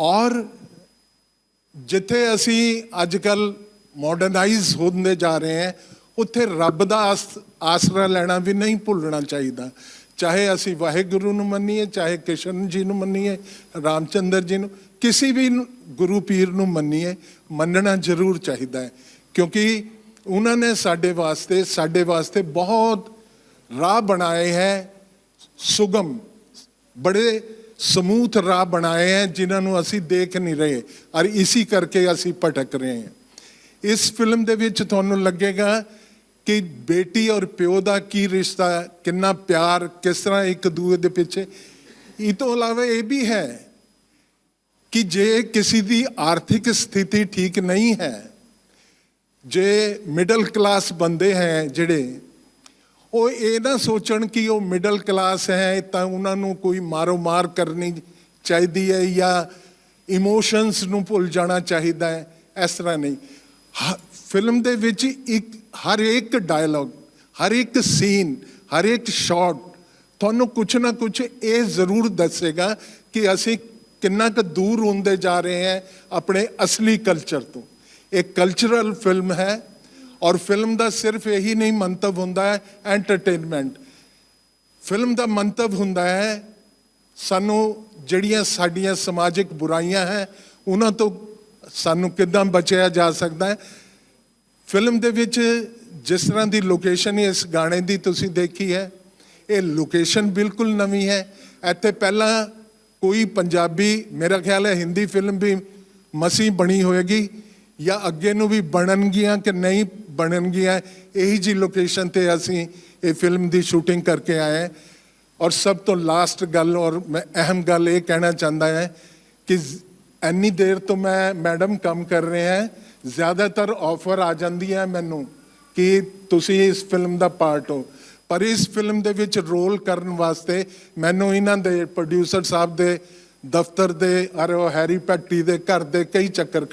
ਔਰ ਜਿੱਥੇ ਅਸੀਂ ਅੱਜ ਕੱਲ ਮਾਡਰਨਾਈਜ਼ ਹੁੰਦੇ ਜਾ ਰਹੇ ਹਾਂ, ਉੱਥੇ ਰੱਬ ਦਾ ਆਸ- ਆਸਰਾ ਲੈਣਾ ਵੀ ਨਹੀਂ ਭੁੱਲਣਾ ਚਾਹੀਦਾ। ਚਾਹੇ ਅਸੀਂ ਵਾਹਿਗੁਰੂ ਨੂੰ ਮੰਨੀਏ, ਚਾਹੇ ਕ੍ਰਿਸ਼ਨ ਜੀ ਨੂੰ ਮੰਨੀਏ, ਰਾਮਚੰਦਰ ਜੀ ਨੂੰ, ਕਿਸੇ ਵੀ ਗੁਰੂ ਪੀਰ ਨੂੰ ਮੰਨੀਏ, ਮੰਨਣਾ ਜ਼ਰੂਰ ਚਾਹੀਦਾ ਹੈ। ਕਿਉਂਕਿ ਉਹਨਾਂ ਨੇ ਸਾਡੇ ਵਾਸਤੇ ਸਾਡੇ ਵਾਸਤੇ ਬਹੁਤ ਰਾਹ ਬਣਾਏ ਹੈ ਸੁਗਮ, ਬੜੇ ਸਮੂਥ ਰਾਹ ਬਣਾਏ ਹੈ, ਜਿਨ੍ਹਾਂ ਨੂੰ ਅਸੀਂ ਦੇਖ ਨਹੀਂ ਰਹੇ ਔਰ ਇਸੇ ਕਰਕੇ ਅਸੀਂ ਭਟਕ ਰਹੇ ਹਾਂ। ਇਸ ਫਿਲਮ ਦੇ ਵਿੱਚ ਤੁਹਾਨੂੰ ਲੱਗੇਗਾ ਕਿ ਬੇਟੀ ਔਰ ਪਿਓ ਦਾ ਕੀ ਰਿਸ਼ਤਾ, ਕਿੰਨਾ ਪਿਆਰ, ਕਿਸ ਤਰ੍ਹਾਂ ਇੱਕ ਦੂਜੇ ਦੇ ਪਿੱਛੇ। ਇਹ ਤੋਂ ਇਲਾਵਾ ਇਹ ਵੀ ਹੈ ਕਿ ਜੇ ਕਿਸੇ ਦੀ ਆਰਥਿਕ ਸਥਿਤੀ ਠੀਕ ਨਹੀਂ ਹੈ, ਜੇ ਮਿਡਲ ਕਲਾਸ ਬੰਦੇ ਹੈ ਜਿਹੜੇ ਉਹ ਇਹ ਨਾ ਸੋਚਣ ਕਿ ਉਹ ਮਿਡਲ ਕਲਾਸ ਹੈ, ਤਾਂ ਉਹਨਾਂ ਨੂੰ ਕੋਈ ਮਾਰੋ ਮਾਰ ਕਰਨੀ ਚਾਹੀਦੀ ਹੈ ਜਾਂ ਇਮੋਸ਼ਨਸ ਨੂੰ ਭੁੱਲ ਜਾਣਾ ਚਾਹੀਦਾ ਹੈ, ਇਸ ਤਰ੍ਹਾਂ ਨਹੀਂ। ਹ- ਫਿਲਮ ਦੇ ਵਿੱਚ ਇੱਕ, ਹਰ ਇੱਕ ਡਾਇਲੌਗ ਹਰ ਇੱਕ ਸੀਨ ਹਰ ਇੱਕ ਸ਼ਾਟ ਤੁਹਾਨੂੰ ਕੁਝ ਨਾ ਕੁਝ ਇਹ ਜ਼ਰੂਰ ਦੱਸੇਗਾ ਕਿ ਅਸੀਂ ਕਿੰਨਾ ਕੁ ਦੂਰ ਹੁੰਦੇ ਜਾ ਰਹੇ ਹਾਂ ਆਪਣੇ ਅਸਲੀ ਕਲਚਰ ਤੋਂ। ਇਹ ਕਲਚਰਲ ਫਿਲਮ ਹੈ ਔਰ ਫਿਲਮ ਦਾ ਸਿਰਫ ਇਹੀ ਨਹੀਂ ਮੰਤਵ ਹੁੰਦਾ ਹੈ ਐਂਟਰਟੇਨਮੈਂਟ ਫਿਲਮ ਦਾ ਮੰਤਵ ਹੁੰਦਾ ਹੈ, ਸਾਨੂੰ ਜਿਹੜੀਆਂ ਸਾਡੀਆਂ ਸਮਾਜਿਕ ਬੁਰਾਈਆਂ ਹੈ, ਉਹਨਾਂ ਤੋਂ ਸਾਨੂੰ ਕਿੱਦਾਂ ਬਚਿਆ ਜਾ ਸਕਦਾ ਹੈ। ਫਿਲਮ ਦੇ ਵਿੱਚ ਜਿਸ ਤਰ੍ਹਾਂ ਦੀ ਲੋਕੇਸ਼ਨ ਇਸ ਗਾਣੇ ਦੀ ਤੁਸੀਂ ਦੇਖੀ ਹੈ, ਇਹ ਲੋਕੇਸ਼ਨ ਬਿਲਕੁਲ ਨਵੀਂ ਹੈ। ਇੱਥੇ ਪਹਿਲਾਂ ਕੋਈ ਪੰਜਾਬੀ, ਮੇਰਾ ਖਿਆਲ ਹੈ ਹਿੰਦੀ ਫਿਲਮ ਵੀ ਮਸੀ ਬਣੀ ਹੋਏਗੀ ਜਾਂ ਅੱਗੇ ਨੂੰ ਵੀ ਬਣਨਗੀਆਂ ਕਿ ਨਹੀਂ ਬਣਨਗੀਆਂ ਇਹੀ ਜੀ ਲੋਕੇਸ਼ਨ ਤੇ ਅਸੀਂ ਇਹ ਫਿਲਮ ਦੀ ਸ਼ੂਟਿੰਗ ਕਰਕੇ ਆਏ ਔਰ ਸਭ ਤੋਂ ਲਾਸਟ ਗੱਲ ਔਰ ਮੈਂ ਅਹਿਮ ਗੱਲ ਇਹ ਕਹਿਣਾ ਚਾਹੁੰਦਾ ਹਾਂ ਕਿ ਇੰਨੀ ਦੇਰ ਤੋਂ ਮੈਂ ਮੈਡਮ ਕੰਮ ਕਰ ਰਹੇ ਹਾਂ, ਜ਼ਿਆਦਾਤਰ ਆਫਰ ਆ ਜਾਂਦੀ ਹੈ ਮੈਨੂੰ ਕਿ ਤੁਸੀਂ ਇਸ ਫਿਲਮ ਦਾ ਪਾਰਟ ਹੋ। ਪਰ ਇਸ ਫਿਲਮ ਦੇ ਵਿੱਚ ਰੋਲ ਕਰਨ ਵਾਸਤੇ ਮੈਨੂੰ ਇਹਨਾਂ ਦੇ ਪ੍ਰੋਡਿਊਸਰ ਸਾਹਿਬ ਦੇ, ਦਫ਼ਤਰ ਦੇ ਔਰ ਹੈਰੀ ਪੈਟੀ ਦੇ ਘਰ ਦੇ ਕਈ ਚੱਕਰ ਕੱਟ